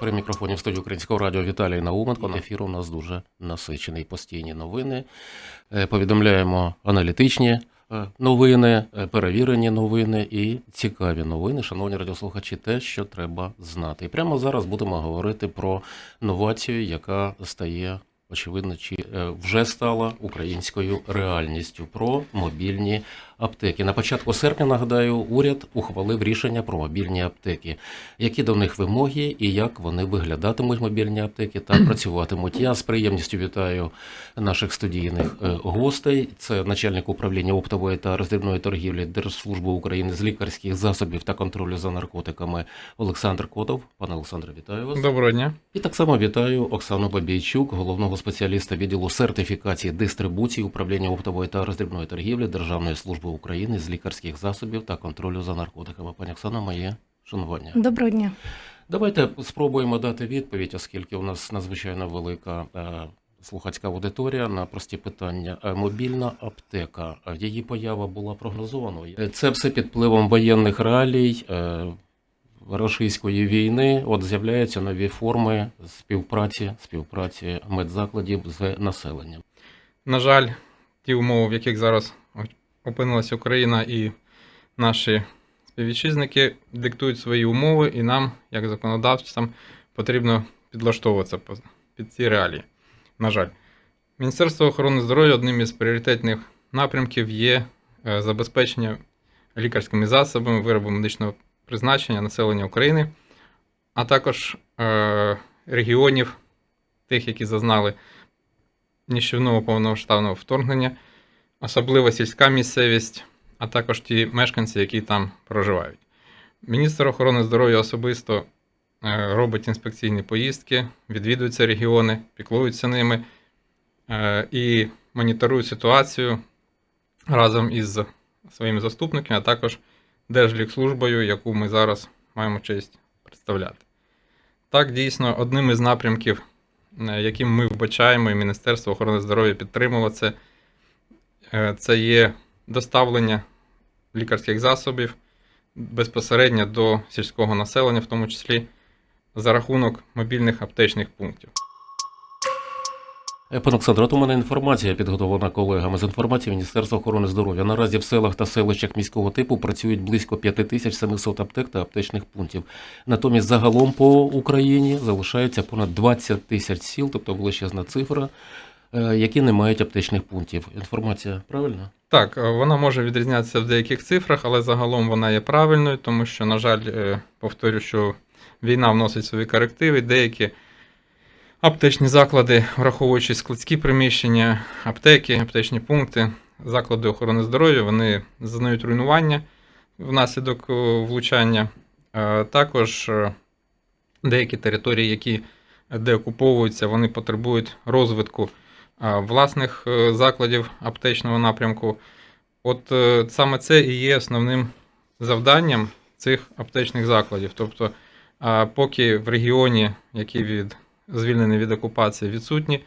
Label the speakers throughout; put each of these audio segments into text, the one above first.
Speaker 1: При мікрофоні в студії Українського радіо Віталій Науменко. Ефір у нас дуже насичений. Постійні новини. Е, Повідомляємо аналітичні е, новини, е, перевірені новини і цікаві новини. Шановні радіослухачі, те, що треба знати. І прямо зараз будемо говорити про новацію, яка стає. Очевидно, чи вже стала українською реальністю про мобільні аптеки. На початку серпня, нагадаю, уряд ухвалив рішення про мобільні аптеки. Які до них вимоги і як вони виглядатимуть мобільні аптеки та працюватимуть? Я з приємністю вітаю наших студійних е, гостей. Це начальник управління оптової та роздрібної торгівлі Держслужби України з лікарських засобів та контролю за наркотиками Олександр Котов. Пане Олександре, вітаю вас.
Speaker 2: Доброго дня.
Speaker 1: І так само вітаю Оксану Бабійчук, головного спеціаліста відділу сертифікації дистрибуції управління оптової та роздрібної торгівлі Державної служби України з лікарських засобів та контролю за наркотиками. Пані Оксана, моє шанування.
Speaker 3: Доброго дня.
Speaker 1: Давайте спробуємо дати відповідь, оскільки у нас надзвичайно велика е, слухацька аудиторія на прості питання. Е, Мобільна аптека, її поява була прогнозованою. Е, Це все під впливом воєнних реалій. е, Російської війни от з'являються нові форми співпраці, співпраці медзакладів з населенням.
Speaker 2: На жаль, ті умови, в яких зараз опинилася Україна і наші співвітчизники диктують свої умови, і нам, як законодавцям, потрібно підлаштовуватися під ці реалії. На жаль, Міністерство охорони здоров'я одним із пріоритетних напрямків є е, забезпечення лікарськими засобами, виробами медичного призначення населення України, а також е, регіонів, тих, які зазнали ніщівного повномасштабного вторгнення, особливо сільська місцевість, а також ті мешканці, які там проживають. Міністр охорони здоров'я особисто е, робить інспекційні поїздки, відвідуються регіони, піклуються ними е, і моніторує ситуацію разом із своїми заступниками, а також Держлікслужбою, яку ми зараз маємо честь представляти. Так, дійсно, одним із напрямків е, яким ми вбачаємо, і Міністерство охорони здоров'я підтримало це, це є доставлення лікарських засобів безпосередньо до сільського населення, в тому числі за рахунок мобільних аптечних пунктів.
Speaker 1: Е, Пане Олександре, от у мене інформація підготовлена колегами з інформації Міністерства охорони здоров'я. Наразі в селах та селищах міського типу працюють близько 5700 аптек та аптечних пунктів. Натомість загалом по Україні залишається понад 20 тисяч сіл, тобто величезна цифра, е, які не мають аптечних пунктів. Інформація правильна?
Speaker 2: Так, е, вона може відрізнятися в деяких цифрах, але загалом вона є правильною, тому що, на жаль, е, повторю, що війна вносить свої корективи, деякі аптечні заклади, враховуючи складські приміщення, аптеки, аптечні пункти, заклади охорони здоров'я, вони зазнають руйнування внаслідок е, влучання. Е, Також е, деякі території, які деокуповуються, вони потребують розвитку власних е, закладів аптечного напрямку. От е, саме це і є основним завданням цих аптечних закладів. Тобто, поки в регіоні, який від, звільнений від окупації, відсутні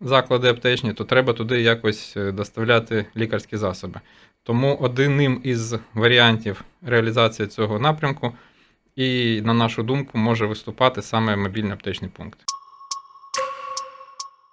Speaker 2: заклади аптечні, то треба туди якось е, доставляти лікарські засоби. Тому одним із варіантів реалізації цього напрямку, і, на нашу думку, може виступати саме мобільний аптечний пункт.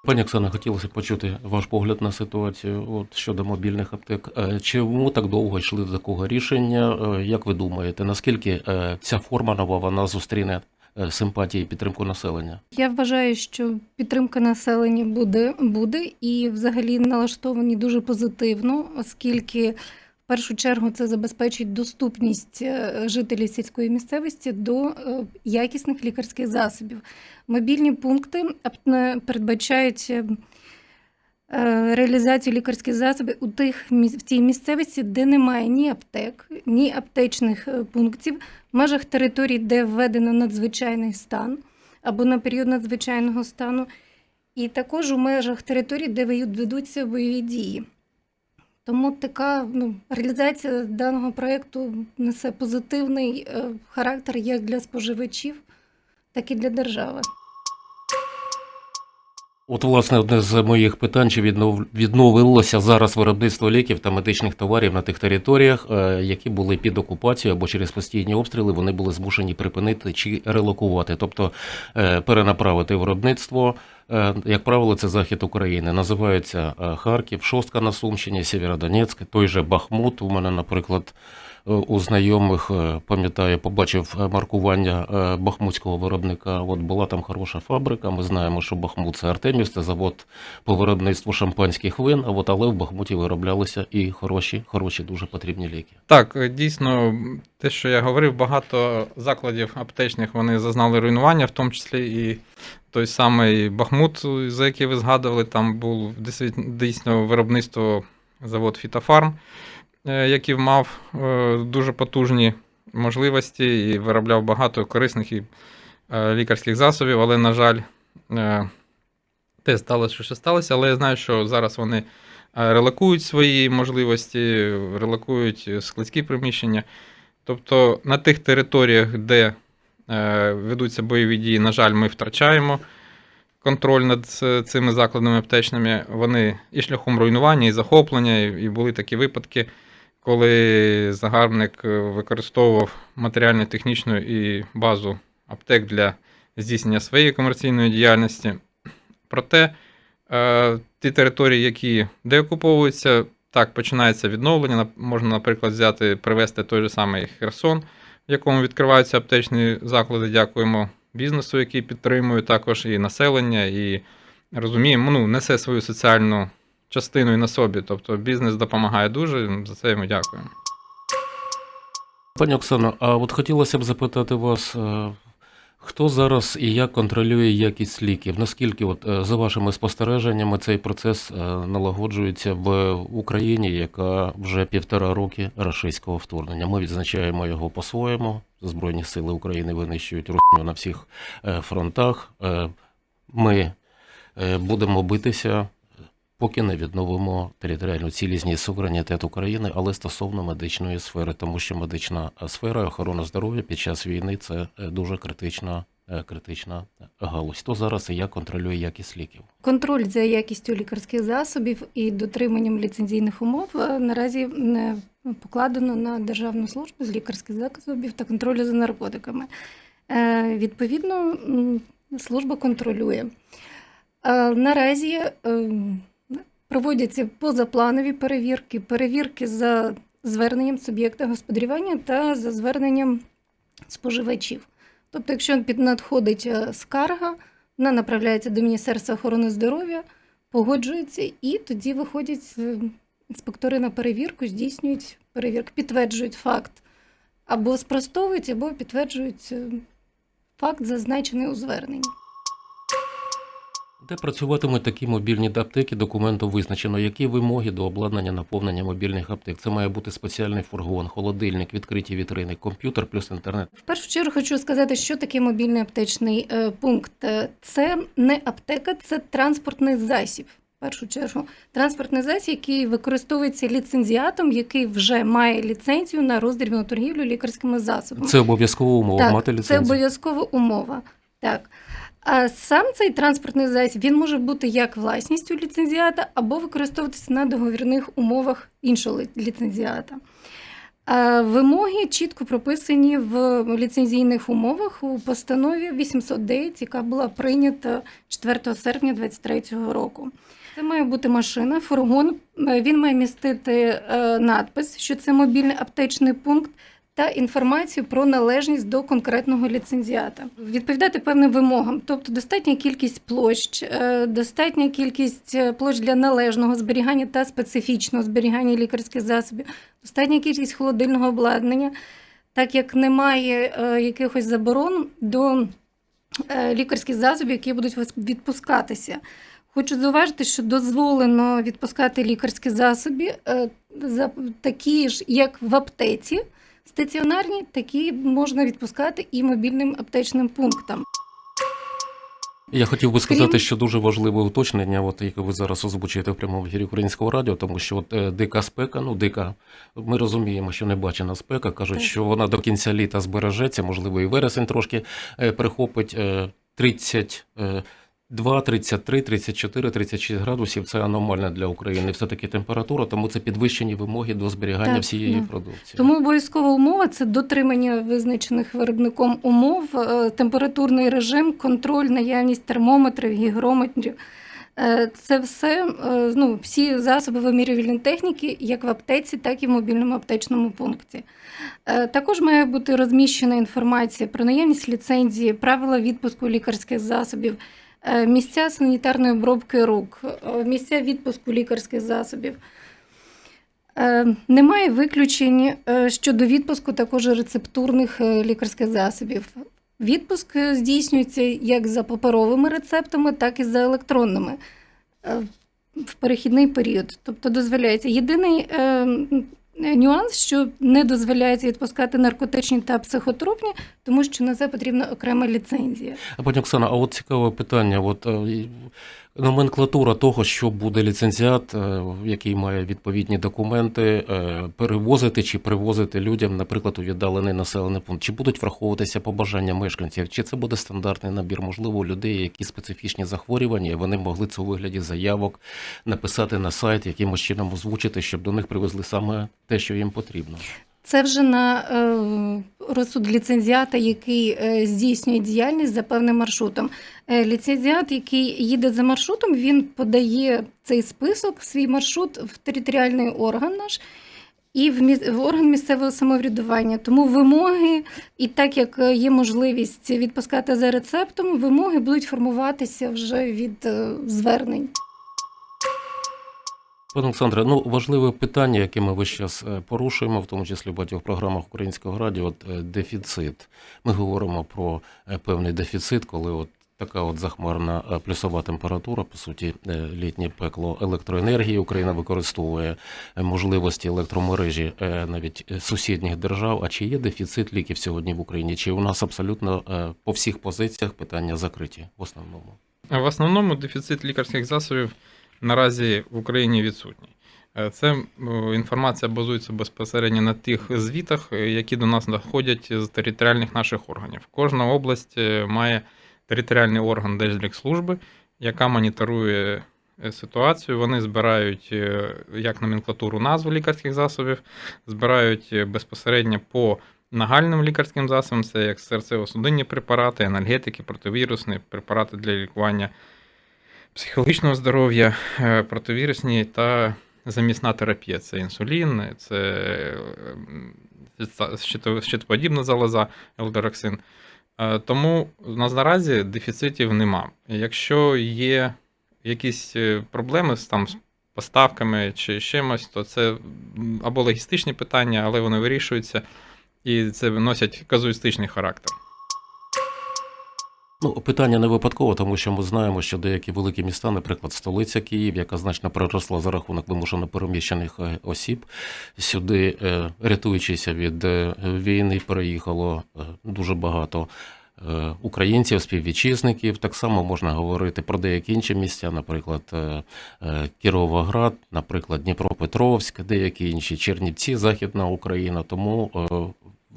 Speaker 1: Пані Оксана, хотілося почути ваш погляд на ситуацію от, щодо мобільних аптек. Е, Чому так довго йшли до такого рішення? Е, Як ви думаєте, наскільки е, ця форма нова вона зустріне симпатії і підтримку населення?
Speaker 3: Я вважаю, що підтримка населення буде, буде і взагалі налаштовані дуже позитивно, оскільки першу чергу це забезпечить доступність е, жителів сільської місцевості до е, якісних лікарських засобів. Мобільні пункти е, передбачають. Реалізацію лікарських засобів у тих в тій місцевості, де немає ні аптек, ні аптечних пунктів, в межах територій, де введено надзвичайний стан або на період надзвичайного стану, і також у межах територій, де ведуться бойові дії. Тому така ну, реалізація даного проєкту несе позитивний е, характер як для споживачів, так і для держави.
Speaker 1: От, власне, одне з моїх питань, чи віднов- відновилося зараз виробництво ліків та медичних товарів на тих територіях, е, які були під окупацією або через постійні обстріли, вони були змушені припинити чи релокувати, тобто е, перенаправити виробництво. Е, Як правило, це захід України. Називаються е, Харків, Шостка на Сумщині, Сєвєродонецьк, той же Бахмут. У мене, наприклад, у знайомих, е, пам'ятаю, побачив е, маркування е, бахмутського виробника. От була там хороша фабрика. Ми знаємо, що Бахмут це Артемів, це завод по виробництву шампанських вин. А от але в Бахмуті вироблялися і хороші, хороші, дуже потрібні ліки.
Speaker 2: Так, е, дійсно, те, що я говорив, багато закладів аптечних вони зазнали руйнування, в тому числі і той самий Бахмут, за який ви згадували, там був дійсно- виробництво завод Фітофарм, е, який мав е, дуже потужні можливості і виробляв багато корисних і е, лікарських засобів, але, на жаль, е, те сталося, що сталося, але я знаю, що зараз вони е, релокують свої можливості, релокують складські приміщення. Тобто на тих територіях, де е, ведуться бойові дії, на жаль, ми втрачаємо контроль над цими закладами аптечними. Вони і шляхом руйнування, і захоплення, і були такі випадки, коли загарбник е, використовував матеріально-технічну і базу аптек для здійснення своєї комерційної діяльності. Проте е, ті території, які деокуповуються, так починається відновлення. Можна, наприклад, взяти, привести той же самий Херсон, в якому відкриваються аптечні заклади. Дякуємо бізнесу, який підтримує також і населення, і розуміємо, ну, несе свою соціальну частину і на собі. Тобто бізнес допомагає дуже. За це йому дякуємо.
Speaker 1: Пані Оксано, а от хотілося б запитати вас, е, хто зараз і як контролює якість ліків? Наскільки, от, е, за вашими спостереженнями, цей процес е, налагоджується в Україні, яка вже півтора роки рашистського вторгнення? Ми відзначаємо його по-своєму. Збройні сили України винищують русню на всіх фронтах. Ми будемо битися. Поки не відновимо територіальну цілісність суверенітет України, але стосовно медичної сфери, тому що медична сфера, охорона здоров'я під час війни це е, дуже критична, е, критична галузь. Хто зараз і як контролює якість ліків?
Speaker 3: Контроль за якістю лікарських засобів і дотриманням ліцензійних умов е, наразі не покладено на Державну службу з лікарських засобів та контролю за наркотиками. Е, Відповідно, служба контролює. Е, Наразі е, проводяться позапланові перевірки, перевірки за зверненням суб'єкта господарювання та за зверненням споживачів. Тобто, якщо надходить е, скарга, вона направляється до Міністерства охорони здоров'я, погоджується, і тоді виходять е, інспектори на перевірку, здійснюють перевірку, підтверджують факт або спростовують, або підтверджують е, факт, зазначений у зверненні.
Speaker 1: Де працюватимуть такі мобільні аптеки, документом визначено, які вимоги до обладнання наповнення мобільних аптек. Це має бути спеціальний фургон, холодильник, відкриті вітрини, комп'ютер плюс інтернет.
Speaker 3: В першу чергу хочу сказати, що таке мобільний аптечний е, пункт. Е, Це не аптека, це транспортний засіб. В першу чергу, транспортний засіб, який використовується ліцензіатом, який вже має ліцензію на роздрібну торгівлю лікарськими засобами.
Speaker 1: Це обов'язкова умова
Speaker 3: так,
Speaker 1: мати
Speaker 3: це обов'язкова умова. Так. А сам цей транспортний засіб він може бути як власністю ліцензіата або використовуватися на договірних умовах іншого ліцензіата. Вимоги чітко прописані в ліцензійних умовах у постанові 809, яка була прийнята 4 серпня 2023 року. Це має бути машина, фургон. е, Він має містити е, надпис, що це мобільний аптечний пункт, та інформацію про належність до конкретного ліцензіата. Відповідати певним вимогам, тобто достатня кількість площ, е, достатня кількість е, площ для належного зберігання та специфічного зберігання лікарських засобів, достатня кількість холодильного обладнання, так як немає е, якихось заборон до лікарських засобів, які будуть відпускатися. Хочу зауважити, що дозволено відпускати лікарські засоби, за- такі ж, як в аптеці, стаціонарні, такі можна відпускати і мобільним аптечним пунктам.
Speaker 1: Я хотів би сказати,
Speaker 3: Крім-
Speaker 1: що дуже важливе уточнення, от яке ви зараз озвучуєте в прямому ефірі українського радіо, тому що от е, дика спека, ну дика, ми розуміємо, що не бачена спека. кажуть,
Speaker 3: Так.
Speaker 1: що вона до кінця літа збережеться, можливо, і вересень трошки е, прихопить е, 30. Е, 2, 33, 34, 36 градусів це аномальна для України все-таки температура, тому це підвищені вимоги до зберігання
Speaker 3: Так,
Speaker 1: всієї
Speaker 3: да.
Speaker 1: продукції.
Speaker 3: Тому обов'язкова умова це дотримання визначених виробником умов, е, температурний режим, контроль, наявність термометрів, гігрометрів. Е, Це все, е, ну, всі засоби вимірювальної техніки, як в аптеці, так і в мобільному аптечному пункті. Також має бути розміщена інформація про наявність ліцензії, правила відпуску лікарських засобів, місця санітарної обробки рук, е, місця відпуску лікарських засобів. Е, Немає виключень е, щодо відпуску також рецептурних е, лікарських засобів. Відпуск е, здійснюється як за паперовими рецептами, так і за електронними е, в перехідний період. Тобто дозволяється єдиний е, нюанс, що не дозволяється відпускати наркотичні та психотропні, тому що на це потрібна окрема ліцензія.
Speaker 1: А пані Оксана, а от цікаве питання. От, е, номенклатура того, що буде ліцензіат, е, який має відповідні документи, е, перевозити чи привозити людям, наприклад, у віддалений населений пункт. Чи будуть враховуватися побажання мешканців? Чи це буде стандартний набір? Можливо, у людей, які специфічні захворювання, і вони могли це у вигляді заявок написати на сайт, якимось чином озвучити, щоб до них привезли саме те, що їм потрібно.
Speaker 3: Це вже на е, розсуд ліцензіата, який е, здійснює діяльність за певним маршрутом. Е, ліцензіат, який їде за маршрутом, він подає цей список, свій маршрут в територіальний орган наш. І в, міс- в орган місцевого самоврядування. Тому вимоги, і так як є можливість відпускати за рецептом, вимоги будуть формуватися вже від звернень.
Speaker 1: Пане Олександре, ну важливе питання, яке ми весь час е, порушуємо, в тому числі в багатьох програмах українського радіо, от е, дефіцит. Ми говоримо про е, певний дефіцит, коли от така от захмарна плюсова температура, по суті, літнє пекло електроенергії. Україна використовує можливості електромережі навіть сусідніх держав. А чи є дефіцит ліків сьогодні в Україні? Чи у нас абсолютно по всіх позиціях питання закриті в основному?
Speaker 2: В основному дефіцит лікарських засобів наразі в Україні відсутній. Е, Це інформація базується безпосередньо на тих звітах, е, які до нас надходять з територіальних наших органів. Кожна область е, має територіальний орган Держлікслужби, яка моніторує ситуацію. Вони збирають як номенклатуру назв лікарських засобів, збирають безпосередньо по нагальним лікарським засобам, це як серцево-судинні препарати, анальгетики, противірусні препарати для лікування психологічного здоров'я, е, противірусні та замісна терапія. Це інсулін, це ем, щитоподібна залоза, елдороксин. Е, Тому у нас наразі дефіцитів нема. Якщо є якісь е, проблеми з там поставками чи чимось, то це або логістичні питання, але вони вирішуються, і це носять казуїстичний характер.
Speaker 1: Ну, питання не випадково, тому що ми знаємо, що деякі великі міста, наприклад, столиця Київ, яка значно приросла за рахунок вимушено переміщених е, осіб, сюди, е, рятуючися від е, війни, переїхало дуже багато. Українців, співвітчизників, так само можна говорити про деякі інші місця, наприклад, Кіровоград, наприклад, Дніпропетровськ, деякі інші Чернівці, Західна Україна. Тому,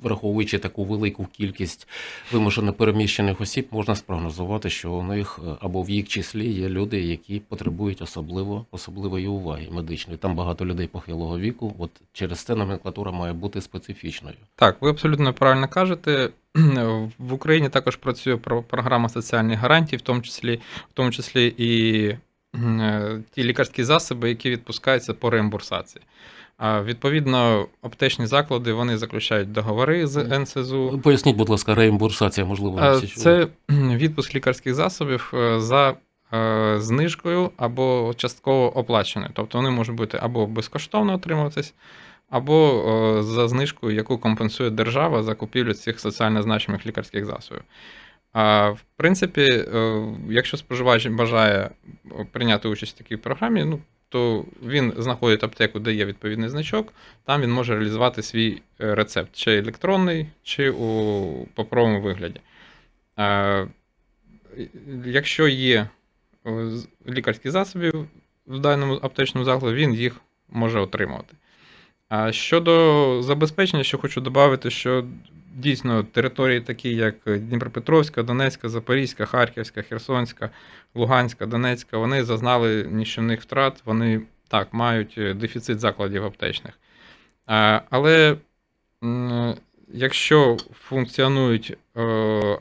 Speaker 1: враховуючи таку велику кількість вимушено переміщених осіб, можна спрогнозувати, що у них е, або в їх числі є люди, які потребують особливо особливої уваги медичної. Там багато людей похилого віку. От через це номенклатура має бути специфічною.
Speaker 2: Так, ви абсолютно правильно кажете. В Україні також працює програма соціальних гарантій, в тому числі, в тому числі і е, ті лікарські засоби, які відпускаються по реімбурсації. Відповідно, аптечні заклади вони заключають договори з НСЗУ.
Speaker 1: Поясніть, будь ласка, реімбурсація, можливо,
Speaker 2: Е. Це відпуск лікарських засобів е, за е, знижкою або частково оплаченою. Тобто вони можуть бути або безкоштовно отримуватись, або за знижкою, яку компенсує держава за купівлю цих соціально значимих лікарських засобів. А в принципі, якщо споживач бажає прийняти участь в такій програмі, ну то він знаходить аптеку, де є відповідний значок, там він може реалізувати свій е, рецепт, чи електронний, чи у паперовому вигляді. Е, Якщо є е, лікарські засоби в даному аптечному закладі, він їх може отримувати. А щодо забезпечення, що хочу додати, що дійсно території такі, як Дніпропетровська, Донецька, Запорізька, Харківська, Херсонська, Луганська, Донецька, вони зазнали нищівних втрат, вони так мають е, дефіцит закладів аптечних. Але якщо функціонують е,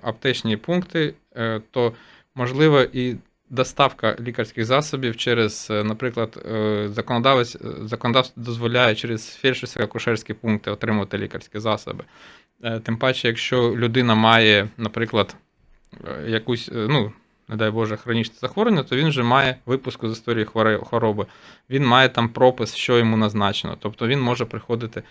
Speaker 2: аптечні пункти, е, то можливо і доставка лікарських засобів через, наприклад, законодавець законодавство дозволяє через фельдшерсько-акушерські пункти отримувати лікарські засоби. Е, Тим паче, якщо людина має, наприклад, е, якусь, е, ну, не дай Боже, хронічне захворювання, то він вже має випуску з історії хвороби. Він має там пропис, що йому назначено. Тобто він може приходити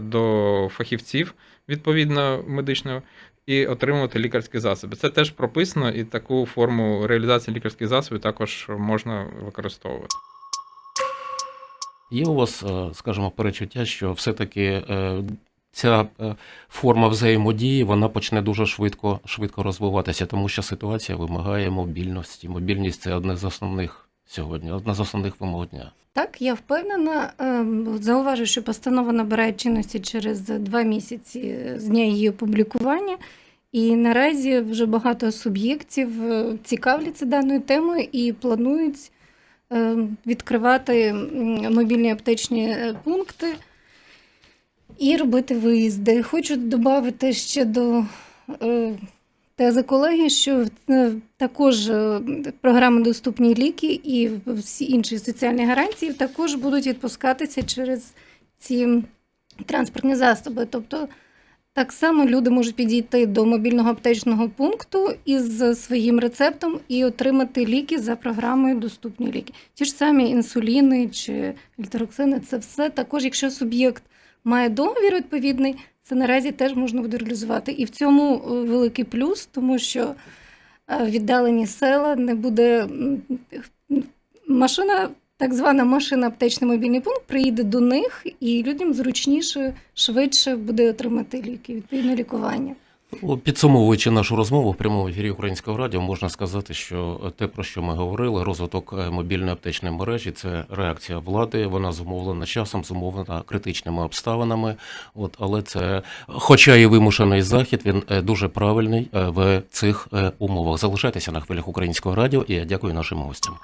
Speaker 2: до фахівців відповідно медичного і отримувати лікарські засоби. Це теж прописано, і таку форму реалізації лікарських засобів також можна використовувати.
Speaker 1: Є у вас, скажімо, перечуття, що все-таки ця е, форма взаємодії вона почне дуже швидко, швидко розвиватися, тому що ситуація вимагає мобільності. Мобільність це одне з основних сьогодні, одна з основних вимог дня.
Speaker 3: Так, я впевнена. Ем, Зауважу, що постанова набирає чинності через два місяці з дня її опублікування. І наразі вже багато суб'єктів е, цікавляться даною темою і планують е, відкривати мобільні аптечні е, пункти і робити виїзди. Хочу додати ще до е, тези колеги, що е, також е, програми Доступні ліки і всі інші соціальні гарантії також будуть відпускатися через ці транспортні засоби. Тобто так само люди можуть підійти до мобільного аптечного пункту із своїм рецептом і отримати ліки за програмою Доступні ліки. Ті ж самі інсуліни чи літероксини, це все також, якщо суб'єкт має договір відповідний, це наразі теж можна буде реалізувати. І в цьому е, великий плюс, тому що е, віддалені села не буде машина, так звана машина аптечний мобільний пункт приїде до них, і людям зручніше, швидше буде отримати ліки, відповідне лікування.
Speaker 1: Ну, Підсумовуючи нашу розмову в прямому ефірі Українського радіо, можна сказати, що те, про що ми говорили, розвиток е, мобільної аптечної мережі, це реакція влади. Вона зумовлена часом, зумовлена критичними обставинами. От, але це, хоча і вимушений захід, він е, дуже правильний е, в цих умовах. Залишайтеся на хвилях українського радіо, і я дякую нашим гостям.